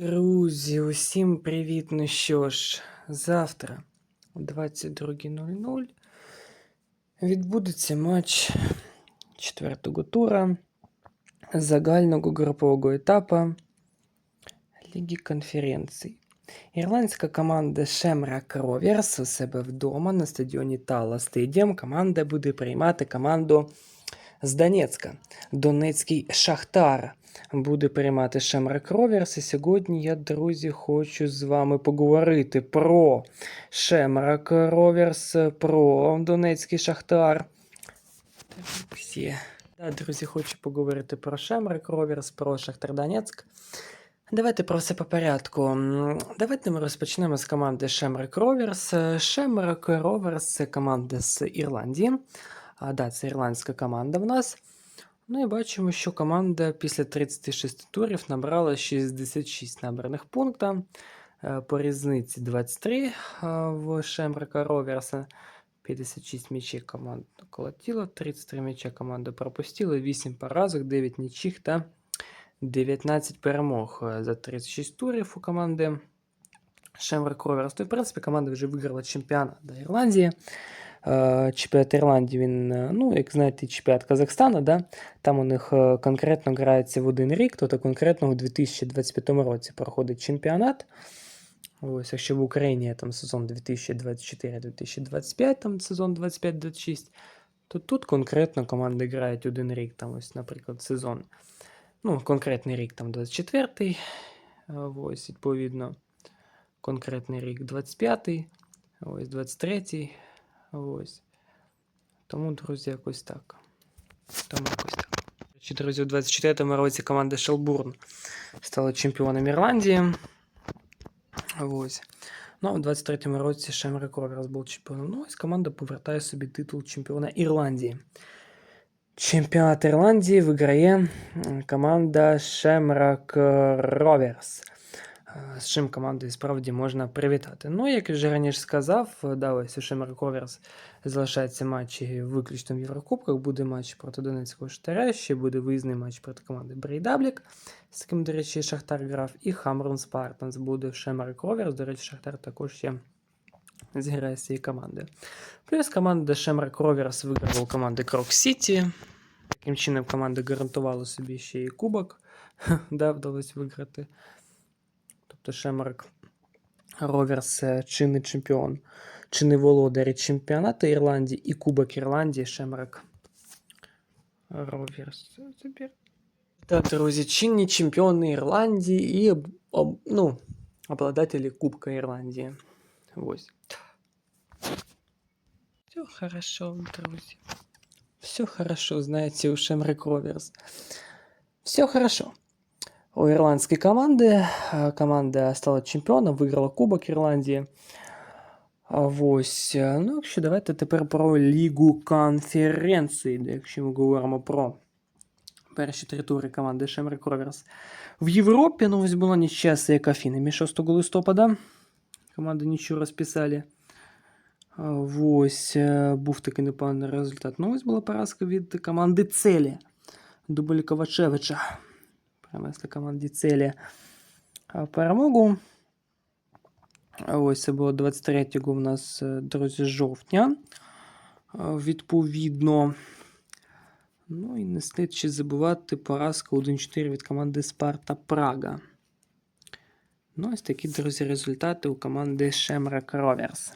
Друзі, усім привіт! Ну що ж, завтра о 22.00 відбудеться матч четвертого тура загального групового етапу Ліги конференцій. Ірландська команда Shamrock Rovers у себе вдома на стадіоні Тала Стадіум. Команда буде приймати команду з Донецька. Донецький Шахтар буде приймати Shamrock Rovers. І сьогодні я, друзі, хочу з вами поговорити про Shamrock Rovers, про Донецький Шахтар. Всі. Да, друзі, хочу поговорити про Shamrock Rovers, про Шахтар Донецьк. Давайте про все по порядку. Давайте ми розпочнемо з команди Rovers. Е, Shamrock Rovers це команда з Ірландії. А, да, це ірландська команда в нас. Ну і бачимо, що команда після 36 турів набрала 66 набраних пунктів. Е, По різниці 23 е, в Shamrock Rovers. 56 м'ячей команда колотила, 33 м'яча команда пропустила, 8 поразок, 9 нічих та 19 перемог е, за 36 турів у команди Shamrock Rovers. То, в принципі, команда вже виграла чемпіонат Ірландії. Е, Чемпіонат Ірландії, він, е, ну, як знаєте, чемпіонат Казахстана, да? там у них е, конкретно грається в один рік, тобто конкретно у 2025 році проходить чемпіонат. Ось, якщо в Україні там сезон 2024-2025, там сезон 25-26, то тут конкретно команди грають один рік, там ось, наприклад, сезон. Ну, конкретний рік там 24-й, е, ось, відповідно, конкретний рік 25-й, ось 23-й, ось. Тому, друзі, якось так. Тому якось так. До речі, Друзі, у 24-му році команда Шелбурн стала чемпіоном Ірландії. Ось. Ну, а у 23-му році Shamrock Rovers був чемпіоном. Ну, ось команда повертає собі титул чемпіона Ірландії. Чемпіонат Ірландії виграє м, команда Shamrock Rovers. З чим командою справді можна привітати. Ну, як я вже раніше сказав, да, ось у Shamrock Rovers матчі виключно в Єврокубках. Буде матч проти Донецького Штаря, ще буде виїзний матч проти команди Брейдаблік, з яким, до речі, Шахтар грав, і Хамрун Спартанс буде в Shamrock До речі, Шахтар також ще зіграє з цією командою. Плюс команда Shamrock Rovers виграла у команди Крок Сіті. Таким чином команда гарантувала собі ще і кубок, да, вдалося виграти. Тобто Shamrock Rovers це чинний чемпіон, чинний володар чемпіонату Ірландії і Кубок Ірландії Shamrock Rovers. Тепер. Так, друзі, чинні чемпіони Ірландії і об- об- ну, обладателі Кубка Ірландії. Ось. Все хорошо, друзі. Все хорошо, знаете, у Shamrock Rovers. Все хорошо. У ірландської команди. е, Команда стала чемпіоном, виграла Кубок Ірландії. А Ось. е, Ну, якщо давайте тепер про Лігу конференції, де якщо ми говоримо про перші три тури команди Shamrock Rovers. В Європі, ну, ось була нічия з Екафінами 6 листопада. Команди нічого розписали. Ось е, був такий непоганий результат. Ну, ось була поразка від команди Целі. Дубль Ковачевича. Принесли команді Целі перемогу. Ось це було 23 у нас, друзі, жовтня. Відповідно. Ну і не слід ще забувати поразка 1-4 від команди Спарта Прага. Ну, ось такі, друзі, результати у команди Shamrock Rovers.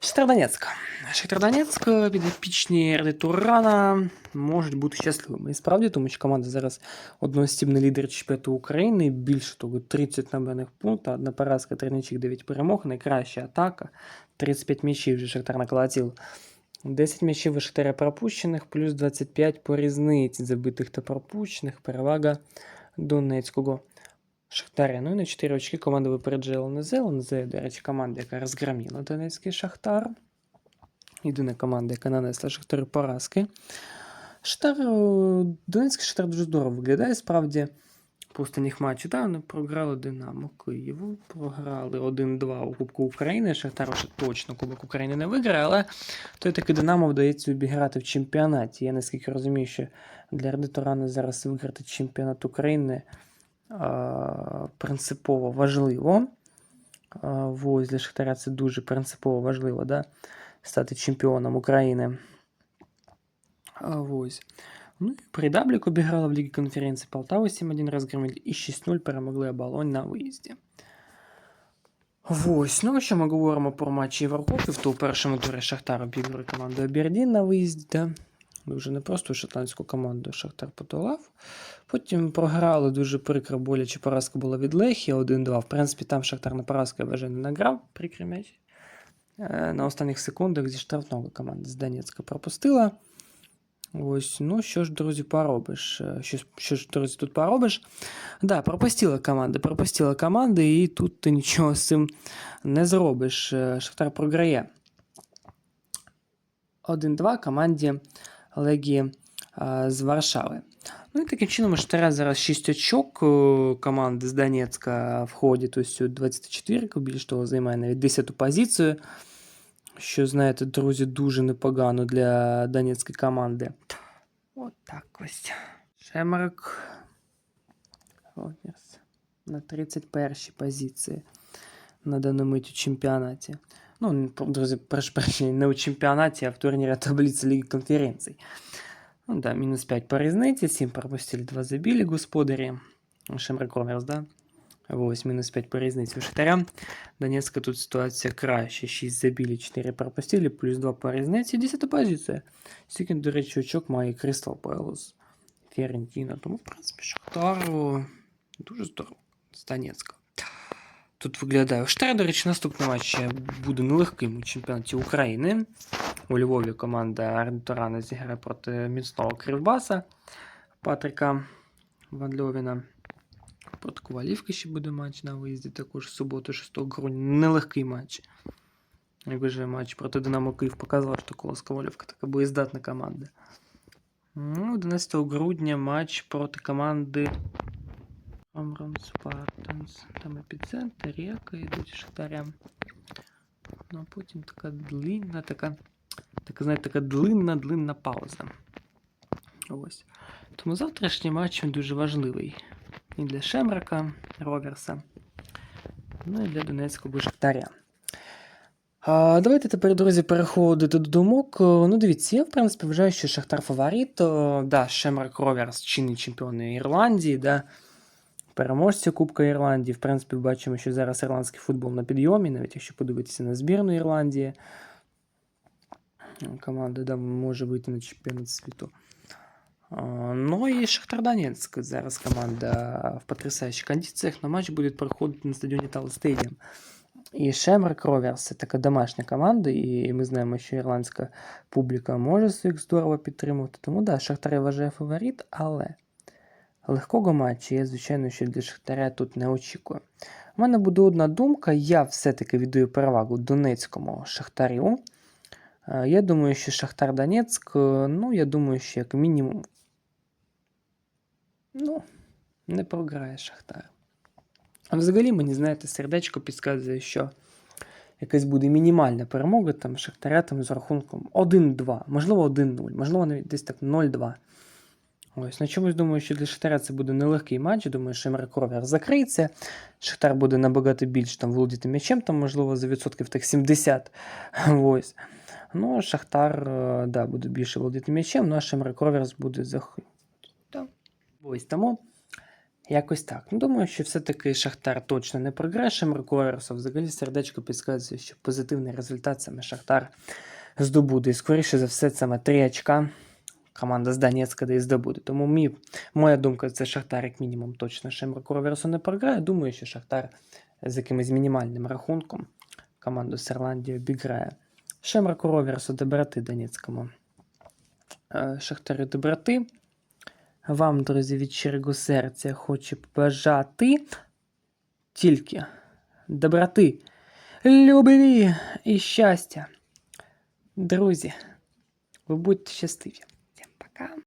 Шахтар Донецьк. Шахтар підопічні Ради Турана можуть бути щасливими. І справді, тому що команда зараз одноосібний лідер чемпіонату України. Більше того, 30 набраних пунктів, одна поразка, три нічих, 9 перемог, найкраща атака. 35 м'ячів вже Шахтар наколотив. 10 м'ячів у Шахтаря пропущених, плюс 25 по різниці забитих та пропущених. Перевага Донецького Шахтаря. Ну і на 4 очки команда випереджала ЛНЗ. ЛНЗ, до речі, команда, яка розгроміла Донецький Шахтар. Єдина команда, яка нанесла Шахтарю поразки. Шахтар, е, Донецький Шахтар дуже здорово виглядає, справді. По останніх матчах, да, вони програли Динамо Києву, програли 1-2 у Кубку України. Шахтар вже точно Кубок України не виграє, але той таки Динамо вдається обіграти в чемпіонаті. Я наскільки розумію, що для Ради Турана зараз виграти чемпіонат України принципово важливо. Ось для Шахтаря це дуже принципово важливо, да? стати чемпіоном України. Ось. Ну і обіграла в Лігі конференції Полтаву 7-1 розгромили і 6-0 перемогли оболонь на виїзді. Ось, ну що ми говоримо про матчі Єврокубків, то у першому турі Шахтар обігрує команду Абердін на виїзді, да? Дуже непросто шотландську команду Шахтар подолав. Потім програли дуже прикро, боляче поразка була від Лехі 1-2. В принципі, там Шахтар на поразку я вважаю, не награв прикрий м'яч. Е, На останніх секундах зі штрафного команда з Донецька пропустила. Ось, ну що ж, друзі, поробиш? Е, Що, що ж, друзі, тут поробиш? Да, пропустила команда, пропустила команда, і тут ти нічого з цим не зробиш. Е, Шахтар програє. 1-2 команді Легії е, з Варшави. Ну і таким чином у Шахтаря зараз 6 очок. е, Команди з Донецька входять ось у 24-ку, більш того, займає навіть 10-ту позицію. Що, знаєте, друзі, дуже непогано для донецької команди. От так ось. Шемерик. Роберс. На 31-й позиції на даному мить у чемпіонаті. Ну, не, друзі, прошу прощения, не у чемпіонаті, а в турнірі таблиці Ліги конференцій. Ну да, мінус 5 по різниці, 7 пропустили, 2 забили господарі. Шемрик Ромерс, да? Ось, мінус 5 по різниці у Шахтаря. Донецька тут ситуація краще. 6 забили, 4 пропустили, плюс 2 по різниці, 10 позиція. Стільки, до речі, очок має Кристал Пелос. Фіорентіна. Тому, в принципі, Шахтар о, дуже здорово. З Донецька. Тут виглядає. Шахтар, до речі, наступний матч буде нелегким у чемпіонаті України. У Львові команда Орнітурана зіграє проти міцного Кривбаса Патрика Ванльовіна. Проти Ковалівки ще буде матч на виїзді, також в суботу, 6 грудня. Нелегкий матч. Як вже матч проти Динамо Київ показав, що Колос Ковалівка така боєздатна команда. Ну, 11 грудня матч проти команди Амрон Спартанс. Там епіцентр, Река йдуть Шахтаря. Ну, а потім така длинна, така, така, знаєте, така длинна, длинна пауза. Ось. Тому завтрашній матч він дуже важливий. І для Шемрака, Роверса, ну і для Донецького. А, давайте тепер, друзі, переходити до думок. Ну, дивіться, я, в принципі, вважаю, що Шахтар фаворит. Да, Шемрак Роверс, чинний чемпіон Ірландії, да, переможці Кубка Ірландії. В принципі, бачимо, що зараз ірландський футбол на підйомі, навіть якщо подивитися на збірну Ірландії. Команда да, може вийти на чемпіонат світу. Ну і Шахтар Донецьк. Зараз команда в потрясаючих кондиціях. На матч буде проходити на стадіоні Тал Стадіум. І Шемрак Роверс це така домашня команда, і ми знаємо, що ірландська публіка може їх здорово підтримувати. Тому да, Шахтар вважає фаворит, але легкого матчу я, звичайно, що для Шахтаря тут не очікую. У мене буде одна думка, я все-таки віддаю перевагу Донецькому Шахтарю. Е, Я думаю, що Шахтар Донецьк, е, ну, я думаю, що як мінімум. Ну, не програє Шахтар. А взагалі, мені, знаєте, сердечко підказує, що якась буде мінімальна перемога там Шахтаря там з рахунком 1-2, можливо, 1-0, можливо, навіть десь так 0-2. Ось, на чомусь думаю, що для Шахтаря це буде нелегкий матч. Думаю, що Емрек Ровер закриється. Шахтар буде набагато більше там володіти м'ячем, там, можливо, за відсотків так 70. Ось. Ну, Шахтар, е, да, буде більше володіти м'ячем, ну а Шемрек Роверс буде зах... Да. Ось тому якось так. Ну, думаю, що все-таки Шахтар точно не програє Шемрек Роверсу. Взагалі сердечко підказує, що позитивний результат саме Шахтар здобуде. І скоріше за все, саме 3 очка команда з Донецька де і здобуде. Тому мій, моя думка, це Шахтар, як мінімум, точно Шемрек Роверсу не програє. Думаю, що Шахтар з якимось мінімальним рахунком команду з Ірландії обіграє. Шемраку Роверсу доброти Донецькому. Е, Шахтарю доброти. Вам, друзі, від щирого серця хочу побажати тільки доброти, любові і щастя. Друзі, ви будьте щасливі. Пока.